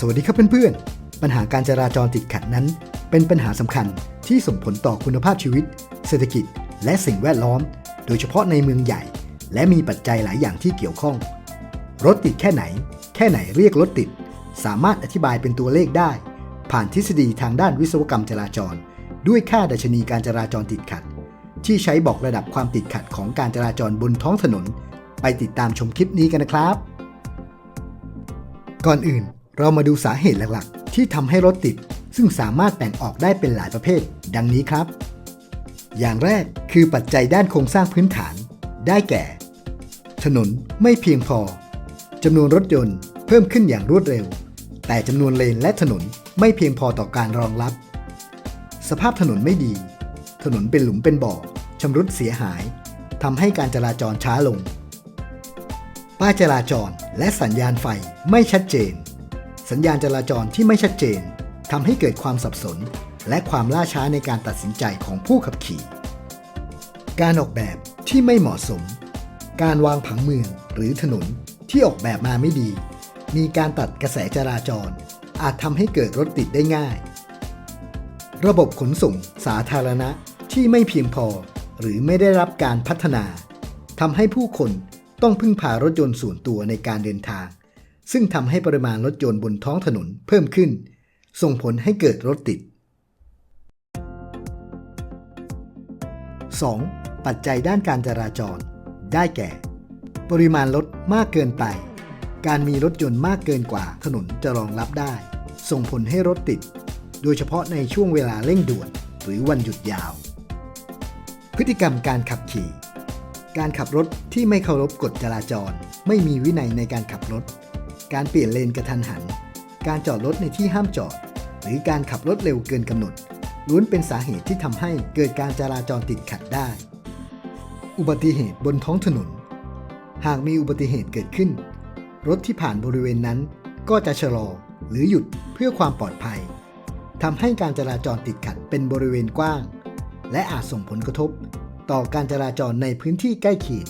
สวัสดีครับเพื่อนๆ ปัญหาการจราจรติดขัดนั้น เป็นปัญหาสำคัญที่ส่งผลต่อคุณภาพชีวิต เศรษฐกิจ และสิ่งแวดล้อม โดยเฉพาะในเมืองใหญ่ และมีปัจจัยหลายอย่างที่เกี่ยวข้อง รถติดแค่ไหน แค่ไหนเรียกรถติด สามารถอธิบายเป็นตัวเลขได้ ผ่านทฤษฎีทางด้านวิศวกรรมจราจร ด้วยค่าดัชนีการจราจรติดขัด ที่ใช้บอกระดับความติดขัดของการจราจรบนท้องถนน ไปติดตามชมคลิปนี้กันนะครับ ก่อนอื่น เรามาดูสาเหตุหลักๆ ที่ทำให้รถติด ซึ่งสามารถแบ่งออกได้เป็นหลายประเภท ดังนี้ครับ อย่างแรกคือปัจจัยด้านโครงสร้างพื้นฐาน ได้แก่ ถนนไม่เพียงพอจำนวนรถยนต์เพิ่มขึ้นอย่างรวดเร็ว แต่จำนวนเลนและถนนไม่เพียงพอต่อการรองรับ สภาพถนนไม่ดี ถนนเป็นหลุมเป็นบ่อชำรุดเสียหายทำให้การจราจรช้าลง ป้ายจราจรและสัญญาณไฟไม่ชัดเจน สัญญาณจราจรที่ไม่ชัดเจนทำให้เกิดความสับสน และความล่าช้าในการตัดสินใจของผู้ขับขี่ การออกแบบที่ไม่เหมาะสม การวางผังเมืองหรือถนนที่ออกแบบมาไม่ดี มีการตัดกระแสจราจร อาจทำให้เกิดรถติดได้ง่าย ระบบขนส่งสาธารณะที่ไม่เพียงพอหรือไม่ได้รับการพัฒนาทำให้ผู้คนต้องพึ่งพารถยนต์ส่วนตัวในการเดินทาง ซึ่งทำให้ปริมาณรถยนต์บนท้องถนนเพิ่มขึ้น ส่งผลให้เกิดรถติด 2. ปัจจัยด้านการจราจร ได้แก่ ปริมาณรถมากเกินไป การมีรถยนต์มากเกินกว่าถนนจะรองรับได้ ส่งผลให้รถติด โดยเฉพาะในช่วงเวลาเร่งด่วน หรือวันหยุดยาว พฤติกรรมการขับขี่ การขับรถที่ไม่เคารพกฎจราจร ไม่มีวินัยในการขับรถ การเปลี่ยนเลนกระทันหัน การจอดรถในที่ห้ามจอด หรือการขับรถเร็วเกินกำหนดล้วนเป็นสาเหตุที่ทำให้เกิดการจราจรติดขัดได้ อุบัติเหตุบนท้องถนน หากมีอุบัติเหตุเกิดขึ้น รถที่ผ่านบริเวณนั้นก็จะชะลอหรือหยุดเพื่อความปลอดภัยทำให้การจราจรติดขัดเป็นบริเวณกว้าง และอาจส่งผลกระทบ ต่อการจราจรในพื้นที่ใกล้เคียง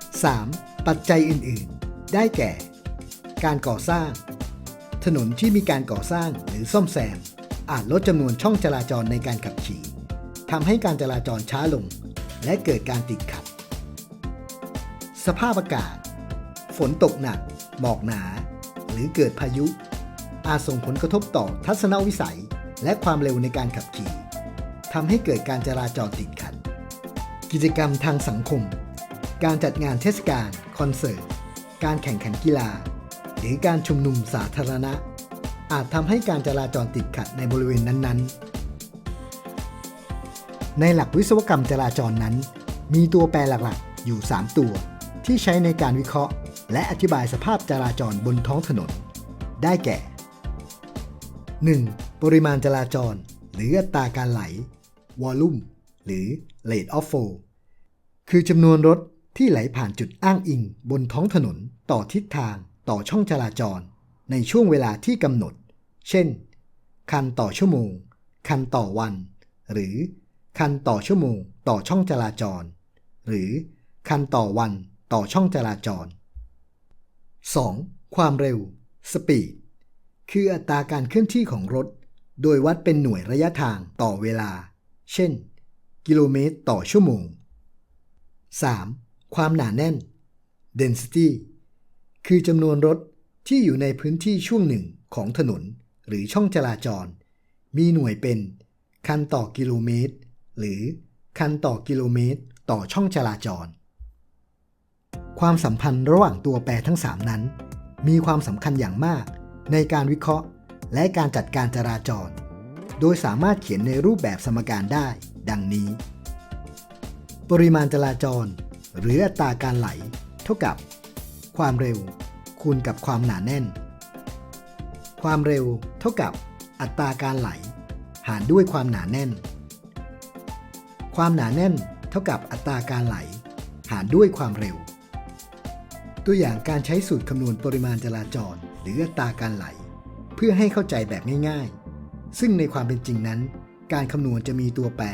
3. ปัจจัยอื่น ๆ ได้แก่ การก่อสร้าง ถนนที่มีการก่อสร้างหรือซ่อมแซม อาจลดจำนวนช่องจราจรในการขับขี่ทำให้การจราจรช้าลง และเกิดการติดขัด สภาพอากาศ ฝนตกหนัก หมอกหนา หรือเกิดพายุ อาจส่งผลกระทบต่อทัศนวิสัย และความเร็วในการขับขี่ทำให้เกิดการจราจรติดขัด กิจกรรมทางสังคม การจัดงานเทศกาล คอนเสิร์ต การแข่งขันกีฬา หรือการชุมนุมสาธารณะ อาจทำให้การจราจรติดขัดในบริเวณนั้นๆ ในหลักวิศวกรรมจราจรนั้น มีตัวแปรหลักๆ อยู่ 3 ตัว ที่ใช้ในการวิเคราะห์ และอธิบายสภาพจราจรบนท้องถนน ได้แก่ 1. ปริมาณจราจร หรืออัตราการไหล volume หรือ rate of flow คือจำนวนรถ ที่ไหลผ่านจุดอ้างอิงบนท้องถนน ต่อทิศทาง ต่อช่องจราจร ในช่วงเวลาที่กำหนด เช่น คันต่อชั่วโมง คันต่อวัน หรือ คันต่อชั่วโมง ต่อช่องจราจร หรือ คันต่อวัน ต่อช่องจราจร 2. ความเร็ว speed คืออัตราการเคลื่อนที่ของรถ โดยวัดเป็นหน่วยระยะทางต่อเวลา เช่น กิโลเมตรต่อชั่วโมง 3. ความหนาแน่น density คือจำนวนรถที่อยู่ในพื้นที่ช่วงหนึ่งของถนนหรือช่องจราจร มีหน่วยเป็น คันต่อกิโลเมตร หรือคันต่อกิโลเมตร ต่อช่องจราจร ความสัมพันธ์ระหว่างตัวแปรทั้ง 3 นั้น มีความสำคัญอย่างมากในการวิเคราะห์ และการจัดการจราจร โดยสามารถเขียนในรูปแบบสมการได้ ดังนี้ ปริมาณจราจร หรืออัตราการไหล เท่ากับ ความเร็ว คูณกับความหนาแน่น ความเร็วเท่ากับอัตราการไหล หารด้วยความหนาแน่น ความหนาแน่นเท่ากับอัตราการไหล หารด้วยความเร็ว ตัวอย่างการใช้สูตรคำนวณปริมาณจราจร หรืออัตราการไหล เพื่อให้เข้าใจแบบง่ายๆ ซึ่งในความเป็นจริงนั้น การคำนวณจะมีตัวแปร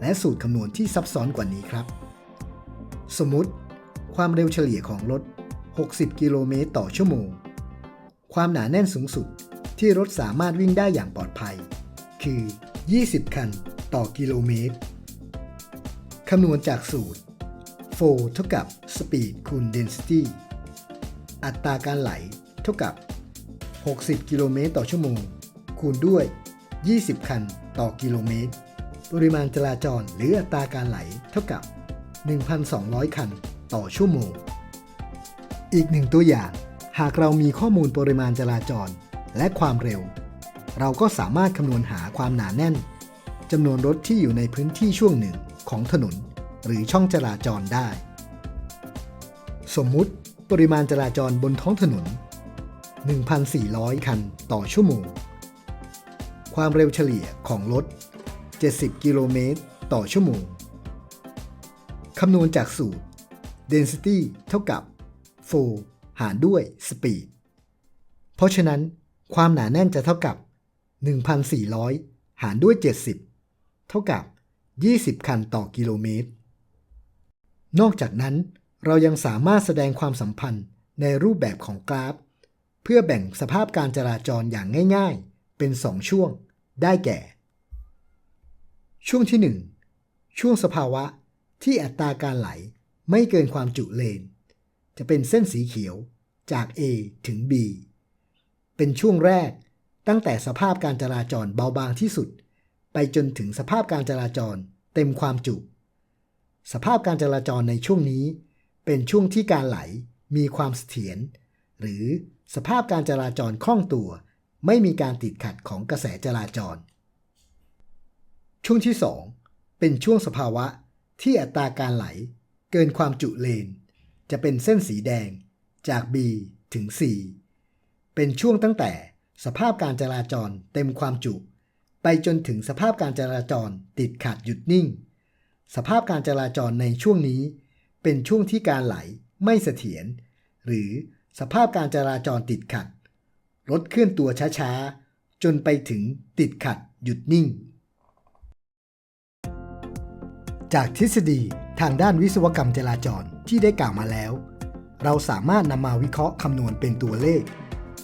และสูตรคำนวณที่ซับซ้อนกว่านี้ครับ สมมติ ความเร็วเฉลี่ยของรถ 60 กิโลเมตรต่อชั่วโมง ความหนาแน่นสูงสุดที่รถสามารถวิ่งได้อย่างปลอดภัย คือ 20 คันต่อกิโลเมตร คำนวณจากสูตร 4 เท่ากับ speed คูณ density อัตราการไหลเท่ากับ 60 กิโลเมตรต่อชั่วโมง คูณด้วย 20 คันต่อกิโลเมตร ปริมาณจราจรหรืออัตราการไหลเท่ากับ 1,200 คันต่อชั่วโมง อีกหนึ่งตัวอย่าง หากเรามีข้อมูลปริมาณจราจรและความเร็ว เราก็สามารถคำนวณหาความหนาแน่นจำนวนรถที่อยู่ในพื้นที่ช่วงหนึ่งของถนน หรือช่องจราจรได้ สมมุติปริมาณจราจรบนท้องถนน 1,400 คันต่อชั่วโมง ความเร็วเฉลี่ยของรถ 70 กิโลเมตรต่อชั่วโมง คำนวณจากสูตร density เท่ากับ 4 หารด้วย speed เพราะฉะนั้นความหนาแน่นจะเท่ากับ 1,400 หารด้วย 70 เท่ากับ 20 คันต่อกิโลเมตร นอกจากนั้นเรายังสามารถแสดงความสัมพันธ์ในรูปแบบของกราฟ เพื่อแบ่งสภาพการจราจรอย่างง่ายๆ เป็น 2 ช่วง ได้แก่ ช่วงที่ 1 ช่วงสภาวะ ที่อัตราการไหลไม่เกินความจุเลน จะเป็นเส้นสีเขียวจาก A ถึง B เป็นช่วงแรกตั้งแต่สภาพการจราจรเบาบางที่สุด ไปจนถึงสภาพการจราจรเต็มความจุ สภาพการจราจรในช่วงนี้ เป็นช่วงที่การไหลมีความเสถียรหรือสภาพการจราจรคล่องตัว ไม่มีการติดขัดของกระแสจราจร ช่วงที่ 2 เป็นช่วงสภาวะ ที่อัตราการไหล เกินความจุเลน จะเป็นเส้นสีแดงจาก B ถึง C เป็นช่วงตั้งแต่สภาพการจราจรเต็มความจุ ไปจนถึงสภาพการจราจรติดขัดหยุดนิ่ง สภาพการจราจรในช่วงนี้ เป็นช่วงที่การไหลไม่เสถียรหรือสภาพการจราจรติดขัด รถเคลื่อนตัวช้าๆ จนไปถึงติดขัดหยุดนิ่ง จากทฤษฎีทางด้านวิศวกรรมจราจรที่ได้กล่าวมาแล้ว เราสามารถนำมาวิเคราะห์คำนวณเป็นตัวเลข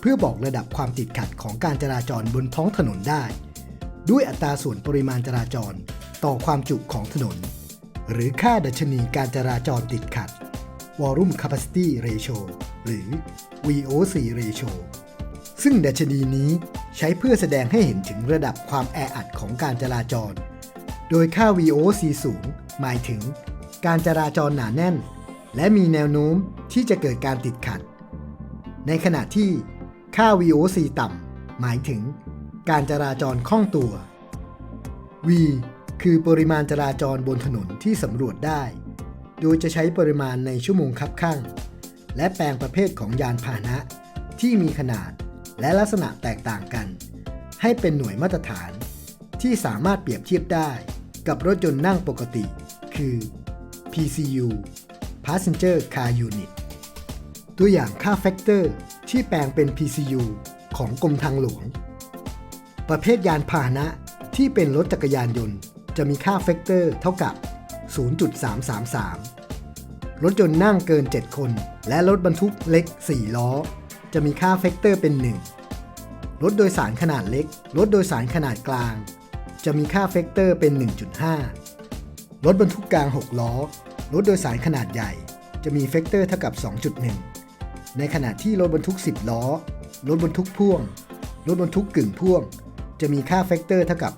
เพื่อบอกระดับความติดขัดของการจราจรบนท้องถนนได้ ด้วยอัตราส่วนปริมาณจราจรต่อความจุของถนน หรือค่าดัชนีการจราจรติดขัด Volume Capacity Ratio หรือ VOC Ratio ซึ่งดัชนีนี้ใช้เพื่อแสดงให้เห็นถึงระดับความแออัดของการจราจร โดยค่า VOC สูง หมายถึง การจราจรหนาแน่น และมีแนวโน้มที่จะเกิดการติดขัด ในขณะที่ค่า VOC ต่ำ หมายถึง การจราจรคล่องตัว V คือปริมาณจราจรบนถนนที่สำรวจได้ โดยจะใช้ปริมาณในชั่วโมงคับข้าง และแปลงประเภทของยานพาหนะ ที่มีขนาดและลักษณะแตกต่างกัน ให้เป็นหน่วยมาตรฐานที่สามารถเปรียบเทียบได้ กับรถยนต์นั่งปกติ คือ PCU Passenger Car Unit ตัวอย่างค่าแฟกเตอร์ที่แปลงเป็น PCU ของกรมทางหลวง ประเภทยานพาหนะที่เป็นรถจักรยานยนต์ จะมีค่าแฟกเตอร์เท่ากับ 0.333 รถยนต์นั่งเกิน 7 คน และรถบรรทุกเล็ก 4 ล้อ จะมีค่าแฟกเตอร์เป็น 1 รถโดยสารขนาดเล็ก รถโดยสารขนาดกลาง จะมีค่าแฟกเตอร์เป็น 1.5 รถบรรทุกกลาง 6 ล้อ รถโดยสารขนาดใหญ่ จะมีแฟกเตอร์เท่ากับ 2.1 ในขณะที่รถบรรทุก 10 ล้อ รถบรรทุกพ่วง รถบรรทุกกึ่งพ่วง จะมีค่าแฟกเตอร์เท่ากับ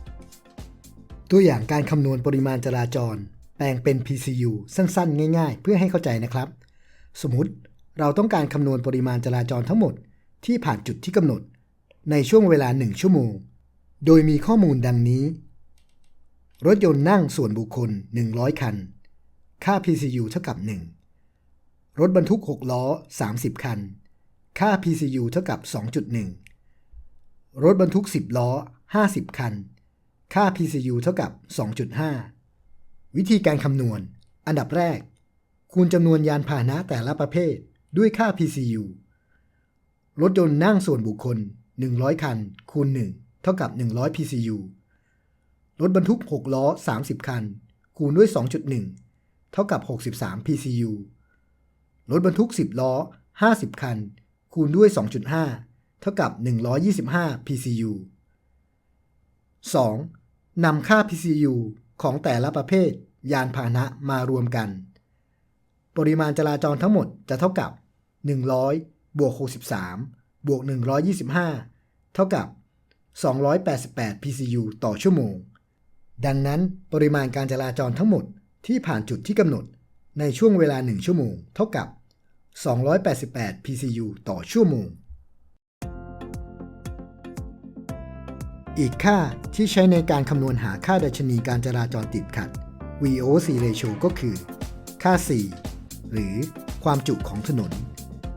2.5 ตัวอย่างการคำนวณปริมาณจราจร แปลงเป็น PCU สั้นๆ ง่าย ๆ เพื่อให้เข้าใจนะครับ สมมติเราต้องการคำนวณปริมาณจราจรทั้งหมดที่ผ่านจุดที่กำหนด ในช่วงเวลา 1 ชั่วโมง โดยมีข้อมูลดังนี้ รถยนต์นั่งส่วนบุคคล 100 คัน ค่า PCU เท่ากับ 1 รถบรรทุก 6 ล้อ 30 คัน ค่า PCU เท่ากับ 2.1 รถบรรทุก 10 ล้อ 50 คัน ค่า PCU เท่ากับ 2.5 วิธีการคำนวณ อันดับแรก คูณจำนวนยานพาหนะแต่ละประเภทด้วยค่า PCU รถยนต์นั่งส่วนบุคคล 100 คัน คูณ 1 เท่ากับ 100 PCU รถบรรทุก 6 ล้อ 30 คัน คูณด้วย 2.1 เท่ากับ 63 PCU รถบรรทุก 10 ล้อ 50 คัน คูณด้วย 2.5 เท่ากับ 125 PCU 2. นำค่า PCU ของแต่ละประเภท ยานพาหนะมารวมกัน ปริมาณจราจรทั้งหมดจะเท่ากับ 100 บวก 63 บวก 125 เท่ากับ 288 PCU ต่อชั่วโมง ดังนั้นปริมาณการจราจรทั้งหมดที่ผ่านจุดที่กำหนดในช่วงเวลา 1 ชั่วโมง เท่ากับ 288 PCU ต่อชั่วโมง อีกค่าที่ใช้ในการคำนวณหาค่าดัชนีการจราจรติดขัด VOC ratio ก็คือ ค่า C หรือความจุของถนน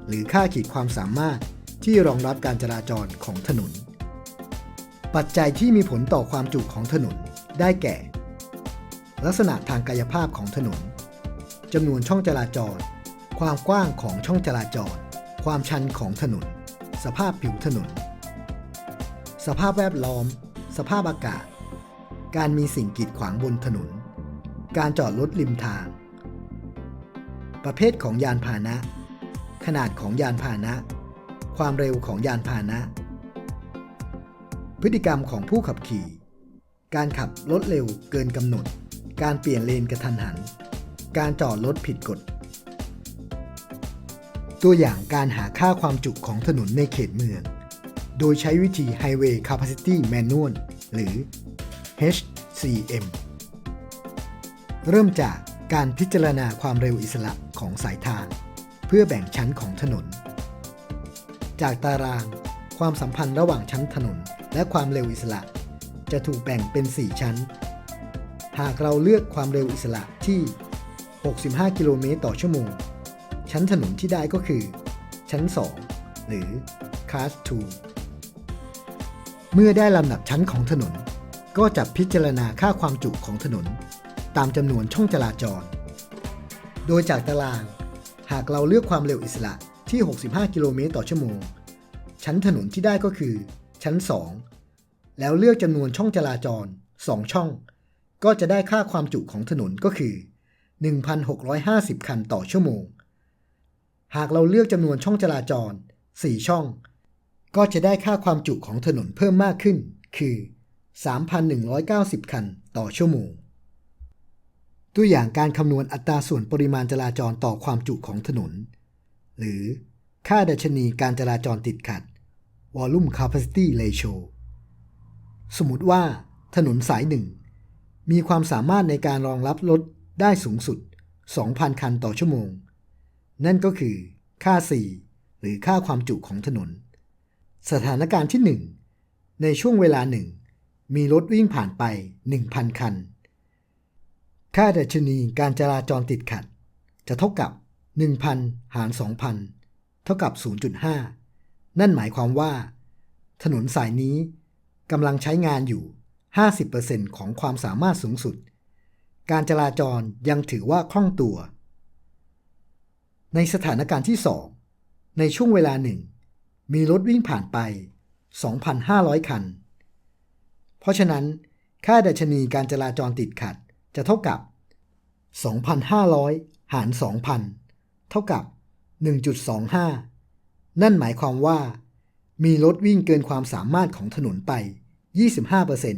หรือค่าขีดความสามารถที่รองรับการจราจรของถนน ปัจจัยที่มีผลต่อความจุของถนนได้แก่ ลักษณะทางกายภาพของถนนจำนวนช่องจราจร ความกว้างของช่องจราจร ความชันของถนน สภาพผิวถนน สภาพแวดล้อม สภาพอากาศ การมีสิ่งกีดขวางบนถนน การจอดรถริมทาง ประเภทของยานพาหนะ ขนาดของยานพาหนะ ความเร็วของยานพาหนะ พฤติกรรมของผู้ขับขี่ การขับรถเร็วเกินกำหนด การเปลี่ยนเลนกระทันหัน การจอดรถผิดกฎ ตัวอย่างการหาค่าความจุของถนนในเขตเมือง โดยใช้วิธี Highway Capacity Manual หรือ HCM เริ่มจากการพิจารณาความเร็วอิสระของสายทาง เพื่อแบ่งชั้นของถนน จากตารางความสัมพันธ์ระหว่างชั้นถนน และความเร็วอิสระ จะถูกแบ่งเป็น 4 ชั้น หากเราเลือกความเร็วอิสระที่ 65 กิโลเมตรต่อชั่วโมง ชั้นถนนที่ได้ก็คือ ชั้น 2 หรือ Class 2 เมื่อได้ลำดับชั้นของถนน ก็จะพิจารณาค่าความจุของถนน ตามจำนวนช่องจราจร โดยจากตาราง หากเราเลือกความเร็วอิสระที่ 65 กิโลเมตรต่อชั่วโมง ชั้นถนนที่ได้ก็คือ ชั้น2 แล้วเลือกจำนวนช่องจราจร 2 ช่อง ก็จะได้ค่าความจุของถนนก็คือ 1,650 คันต่อชั่วโมง หากเราเลือกจำนวนช่องจราจร 4 ช่อง ก็จะได้ค่าความจุของถนนเพิ่มมากขึ้น คือ 3,190 คันต่อชั่วโมง ตัวอย่างการคำนวณอัตราส่วนปริมาณจราจรต่อความจุของถนน หรือค่าดัชนีการจราจรติดขัด Volume Capacity Ratio สมมติว่าถนนสายหนึ่งมีความสามารถในการรองรับรถได้สูงสุด 2,000 คันต่อชั่วโมง นั่นก็คือค่า C หรือค่าความจุของถนน สถานการณ์ที่ 1 ในช่วงเวลาหนึ่งมีรถวิ่งผ่านไป 1,000 คัน ค่าดัชนีการจราจรติดขัด จะเท่ากับ 1,000 หาร 2,000 เท่ากับ 0.5 นั่นหมายความว่า ถนนสายนี้ กำลังใช้งานอยู่ 50%ของความสามารถสูงสุด การจราจรยังถือว่าคล่องตัว ในสถานการณ์ที่ 2 ในช่วงเวลาหนึ่ง มีรถวิ่งผ่านไป 2,500 คัน เพราะฉะนั้น ค่าดัชนีการจราจรติดขัดจะเท่ากับ 2,500 หาร 2,000 เท่ากับ 1.25 นั่นหมายความว่า มีรถวิ่งเกินความสามารถของถนนไป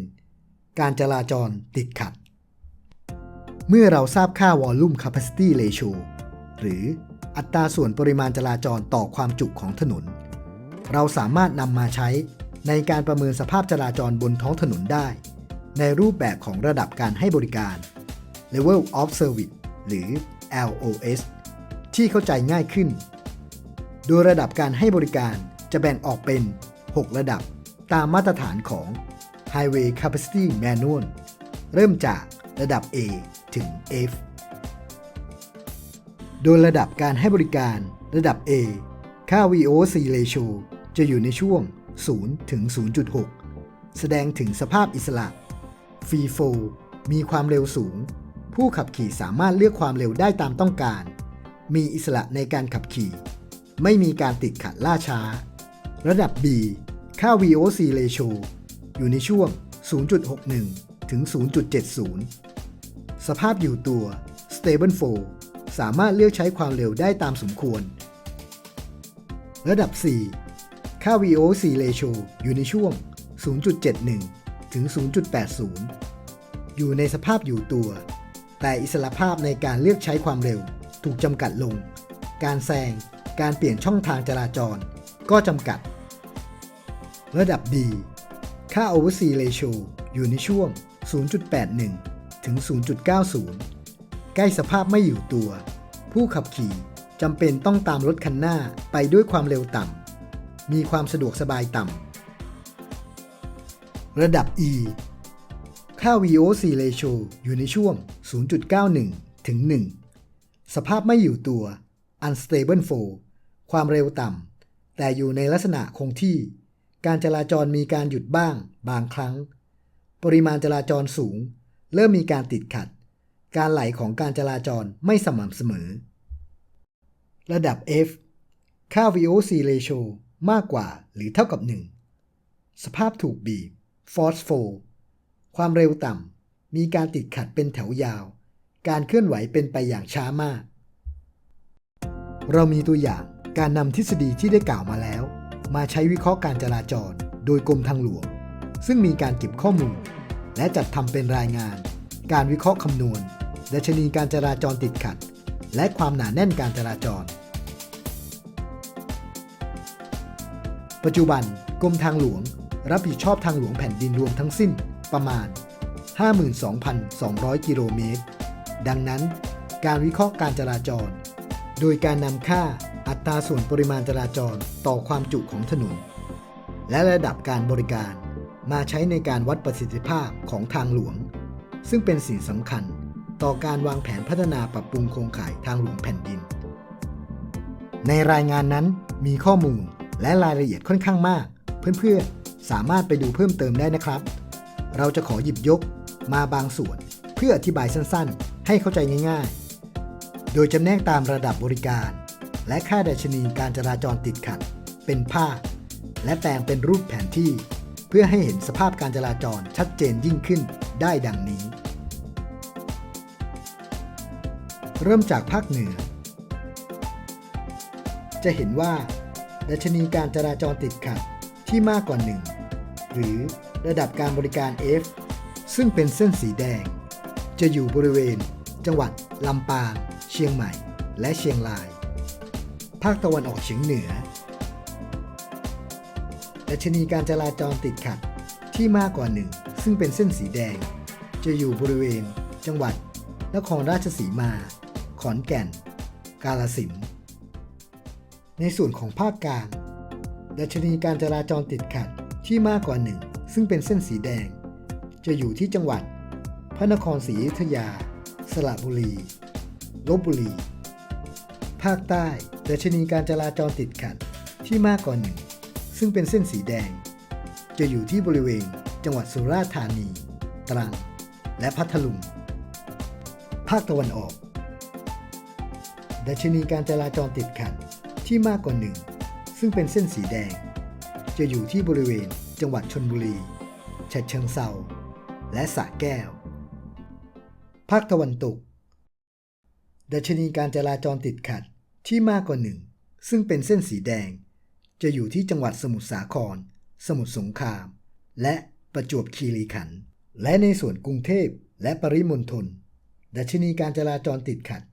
25%การจราจรติดขัด เมื่อเราทราบค่า Volume Capacity Ratio หรืออัตราส่วนปริมาณจราจรต่อความจุของถนน เราสามารถนำมาใช้ในการประเมินสภาพจราจรบนท้องถนนได้ ในรูปแบบของระดับการให้บริการ Level of Service หรือ LOS ที่เข้าใจง่ายขึ้น โดยระดับการให้บริการ จะแบ่งออกเป็น 6 ระดับตามมาตรฐานของ Highway Capacity Manual เริ่มจากระดับ A ถึง F โดยระดับการให้บริการระดับ A ค่า VOC ratio จะอยู่ในช่วง 0 ถึง 0.6 แสดงถึงสภาพอิสระ Free Flow มีความเร็วสูง ผู้ขับขี่สามารถเลือกความเร็วได้ตามต้องการ มีอิสระในการขับขี่ ไม่มีการติดขัดล่าช้า ระดับ B ค่า VOC ratio อยู่ในช่วง 0.61 ถึง 0.70 สภาพอยู่ตัว Stable Flow สามารถเลือกใช้ความเร็วได้ตามสมควร ระดับ 4 ค่า VOC ratio อยู่ในช่วง 0.71 ถึง 0.80 อยู่ในสภาพอยู่ตัว แต่อิสระภาพในการเลือกใช้ความเร็วถูกจำกัดลง การแซง การเปลี่ยนช่องทางจราจร ก็จำกัด ระดับ D ค่า OC ratio อยู่ในช่วง 0.81 ถึง 0.90 ใกล้สภาพไม่อยู่ตัว ผู้ขับขี่จำเป็นต้องตามรถคันหน้าไปด้วยความเร็วต่ำ มีความสะดวกสบายต่ำ ระดับ E ค่า VOC ratio อยู่ในช่วง 0.91 ถึง 1 สภาพไม่อยู่ตัว unstable flow ความเร็วต่ำ แต่อยู่ในลักษณะคงที่ การจราจรมีการหยุดบ้าง บางครั้ง ปริมาณจราจรสูง เริ่มมีการติดขัด การไหลของการจราจรไม่สม่ำเสมอ ระดับ F ค่า VOC ratio มากกว่าหรือเท่ากับ 1 สภาพถูกบีบ force flow ความเร็วต่ำ มีการติดขัดเป็นแถวยาว การเคลื่อนไหวเป็นไปอย่างช้ามาก เรามีตัวอย่าง การนำทฤษฎีที่ได้กล่าวมาแล้ว มาใช้วิเคราะห์การจราจร โดยกรมทางหลวง ซึ่งมีการเก็บข้อมูล และจัดทำเป็นรายงาน การวิเคราะห์คำนวณดัชนีการจราจรติดขัด และความหนาแน่นการจราจร ปัจจุบันกรมทางหลวง รับผิดชอบทางหลวงแผ่นดินรวมทั้งสิ้นประมาณ 52,200 กิโลเมตร ดังนั้น การวิเคราะห์การจราจร โดยการนำค่า อัตราส่วนปริมาณจราจรต่อความจุของถนน และระดับการบริการมาใช้ในการวัดประสิทธิภาพของทางหลวง ซึ่งเป็นสิ่งสำคัญต่อการวางแผนพัฒนาปรับปรุงโครงข่ายทางหลวงแผ่นดิน ในรายงานนั้นมีข้อมูลและรายละเอียดค่อนข้างมาก เพื่อนๆ สามารถไปดูเพิ่มเติมได้นะครับ เราจะขอหยิบยกมาบางส่วนเพื่ออธิบายสั้นๆ ให้เข้าใจง่ายๆ โดยจำแนกตามระดับบริการ และค่าดัชนีการจราจรติดขัด เป็นภาพ และแต่งเป็นรูปแผนที่ เพื่อให้เห็นสภาพการจราจรชัดเจนยิ่งขึ้นได้ดังนี้ เริ่มจากภาคเหนือ จะเห็นว่า ดัชนีการจราจรติดขัดที่มากกว่า 1 หรือระดับการบริการ F ซึ่งเป็นเส้นสีแดง จะอยู่บริเวณ จังหวัดลำปาง เชียงใหม่ และเชียงราย ภาคตะวันออกเฉียงเหนือดัชนีการจราจรติดขัดที่มากกว่า1ซึ่งเป็นเส้นสีแดง จะอยู่บริเวณ จังหวัด นครราชสีมา ขอนแก่น กาฬสินธุ์ในส่วนของภาคกลางดัชนีการจราจรติดขัดที่มากกว่า1ซึ่งเป็นเส้นสีแดง จะอยู่ที่จังหวัด พระนครศรีอยุธยา สระบุรีลบบุรี ภาคใต้ดัชนีการจราจรติดขัดที่มากกว่า1ซึ่งเป็นเส้นสีแดง จะอยู่ที่บริเวณจังหวัดสุราษฎร์ธานี ตรัง และพัทลุง ภาคตะวันออก ดัชนีการจราจรติดขัดที่มากกว่า1ซึ่งเป็นเส้นสีแดง จะอยู่ที่บริเวณจังหวัดชนบุรีฉะเชิงเซาและสระแก้ว ภาคตะวันตก ดัชนีการจราจรติดขัด ที่มากกว่า1ซึ่งเป็นเส้นสีแดง จะอยู่ที่จังหวัดสมุทรสาคร สมุทรสงคราม และประจวบคีรีขันธ์และในส่วนกรุงเทพและปริมณฑลดัชนีการจราจรติดขัด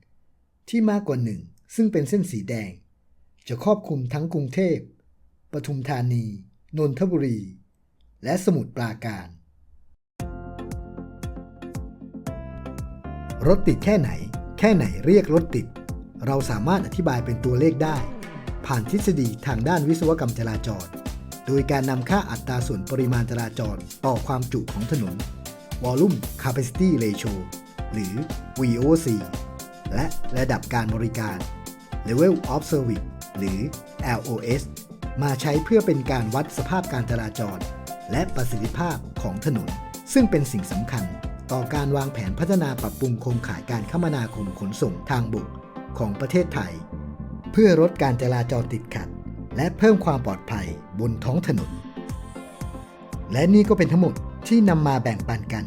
ที่มากกว่า1ซึ่งเป็นเส้นสีแดง จะครอบคลุมทั้งกรุงเทพปทุมธานี นนทบุรี และสมุทรปราการ รถติดแค่ไหน แค่ไหนเรียกรถติด เราสามารถอธิบายเป็นตัวเลขได้ ผ่านทฤษฎีทางด้านวิศวกรรมจราจร โดยการนำค่าอัตราส่วนปริมาณจราจรต่อความจุของถนน Volume Capacity Ratio หรือ VOC และระดับการบริการ Level of Service หรือ LOS มาใช้เพื่อเป็นการวัดสภาพการจราจร และประสิทธิภาพของถนน ซึ่งเป็นสิ่งสำคัญ ต่อการวางแผนพัฒนาปรับปรุงโครงข่ายการคมนาคมขนส่งทางบก ของประเทศไทย เพื่อลดการจราจรติดขัด และเพิ่มความปลอดภัยบนท้องถนน และนี่ก็เป็นทั้งหมดที่นำมาแบ่งปันกัน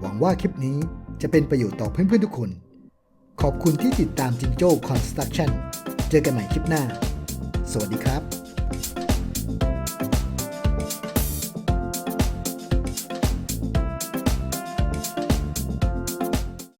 หวังว่าคลิปนี้จะเป็นประโยชน์ต่อเพื่อนๆทุกคน ขอบคุณที่ติดตามจิงโจ้คอนสตรักชั่น เจอกันใหม่คลิปหน้า สวัสดีครับ